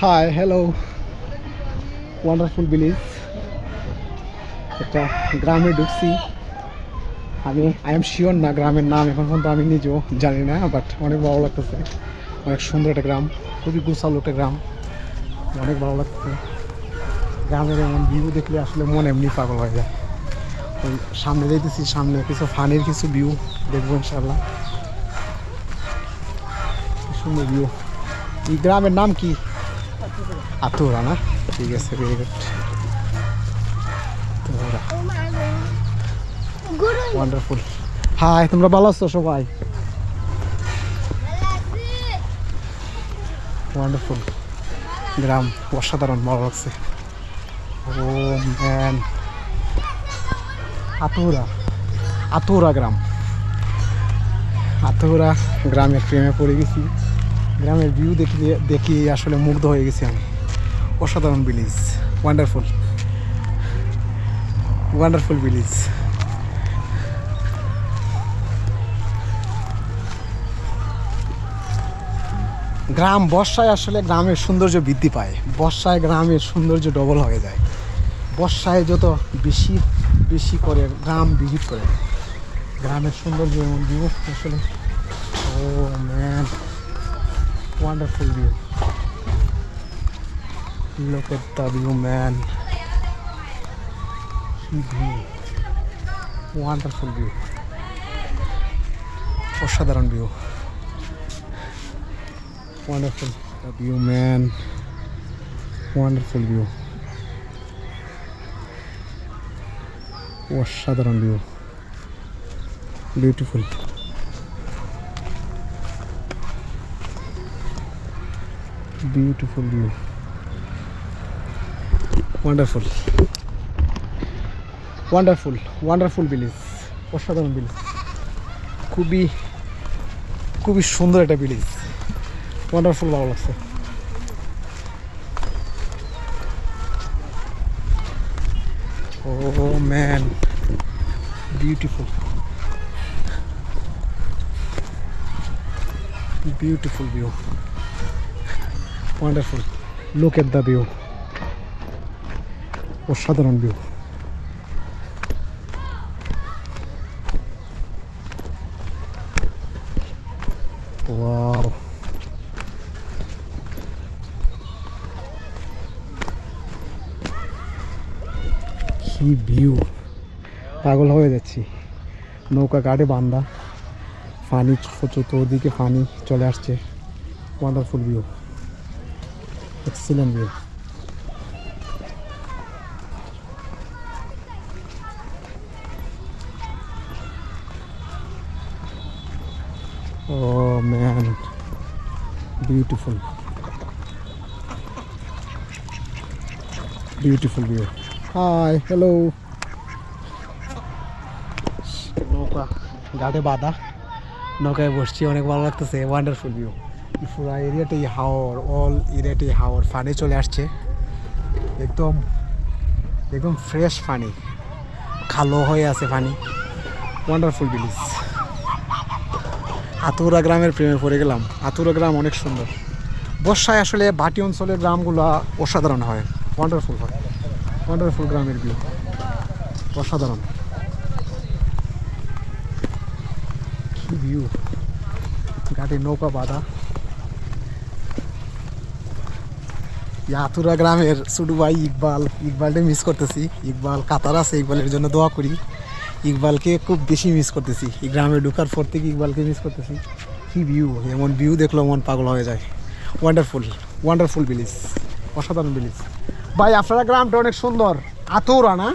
Hi hello wonderful village একটা গ্রামে ঢুকছি। আমি আই এম শিওর না গ্রামের নাম এখন পর্যন্ত আমি নিজেও জানি না বাট অনেক ভালো লাগতেছে। অনেক সুন্দর একটা গ্রাম, খুবই গুছালো একটা গ্রাম। অনেক ভালো লাগতেছে। গ্রামের এমন ভিউ দেখলে আসলে মন এমনি পাগল হয়ে যায়। ওই সামনে যাইতেছি, সামনে কিছু ফানির কিছু ভিউ দেখব ইনশাল্লাহ সুন্দর ভিউ এই গ্রামের নাম কি? আতুরা না ঠিক আছে ভেরি গুড আতুরা ওয়ান্ডারফুল হাই, তোমরা ভালো আছো সবাই? ওয়ান্ডারফুল গ্রাম, অসাধারণ, ভালো লাগছে। Oh man আতুরা। আতুরা গ্রাম। আতুরা গ্রামের প্রেমে পড়ে গেছি। গ্রামের ভিউ দেখি দেখি আসলে মুগ্ধ হয়ে গেছি আমি। অসাধারণ ভিলেজ ওয়ান্ডারফুল ওয়ান্ডারফুল ভিলেজ গ্রাম বর্ষায় আসলে গ্রামের সৌন্দর্য বৃদ্ধি পায়। বর্ষায় গ্রামের সৌন্দর্য ডবল হয়ে যায়। বর্ষায় যত বেশি বেশি করে গ্রাম ভিজিট করে, গ্রামের সৌন্দর্য আসলে ও man wonderful view Look at the view, man. View. Wonderful view. অসাধারণ view wonderful view man wonderful view অসাধারণ view beautiful beautiful view wonderful wonderful wonderful village অসাধারণ ভিলেজ খুবই খুবই সুন্দর একটা ভিলেজ ওয়ান্ডারফুল ভালো লাগছে। ও man beautiful beautiful view wonderful look at the view অসাধারণ ভিউ ওয়াও। কি ভিউ পাগল হয়ে যাচ্ছি। নৌকা গাড়ি বান্ধা পানি চতুর্দিকে ফানি চলে আসছে। Wonderful view excellent view Oh man, beautiful. Beautiful view. Hi, hello. নৌকা ঘাটে বাঁধা। নৌকায় বসছি অনেক ভালো লাগতেছে। ওয়ান্ডারফুল ভিউ পুরো এরিয়াটাই হাওর অল এরিয়াটাই হাওর। পানি চলে আসছে। একদম একদম ফ্রেশ পানি খালো হয়ে আছে পানি ওয়ান্ডারফুল ভিলেজ আতুরা গ্রামের প্রেমে পড়ে গেলাম। আতুরা গ্রাম অনেক সুন্দর। বর্ষায় আসলে বাটি অঞ্চলের গ্রামগুলো অসাধারণ হয়। ওয়ান্ডারফুল হয়। ওয়ান্ডারফুল গ্রামের ভিউ অসাধারণ। ভিউ ঘাটে নৌকা বাঁধা। আতুরা গ্রামের ছোটু ভাই ইকবাল ইকবালকে মিস করতেছি। ইকবাল কাতার আছে, ইকবালের জন্য দোয়া করি। ইকবালকে খুব বেশি মিস করতেছি। এই গ্রামে ঢুকার পর থেকে ইকবালকে মিস করতেছি। কি ভিউ এমন ভিউ দেখল মন পাগল হয়ে যায়। ওয়ান্ডারফুল ওয়ান্ডারফুল ভিলেজ অসাধারণ ভিলেজ ভাই, আপনারা গ্রামটা অনেক সুন্দর। আতুরা না?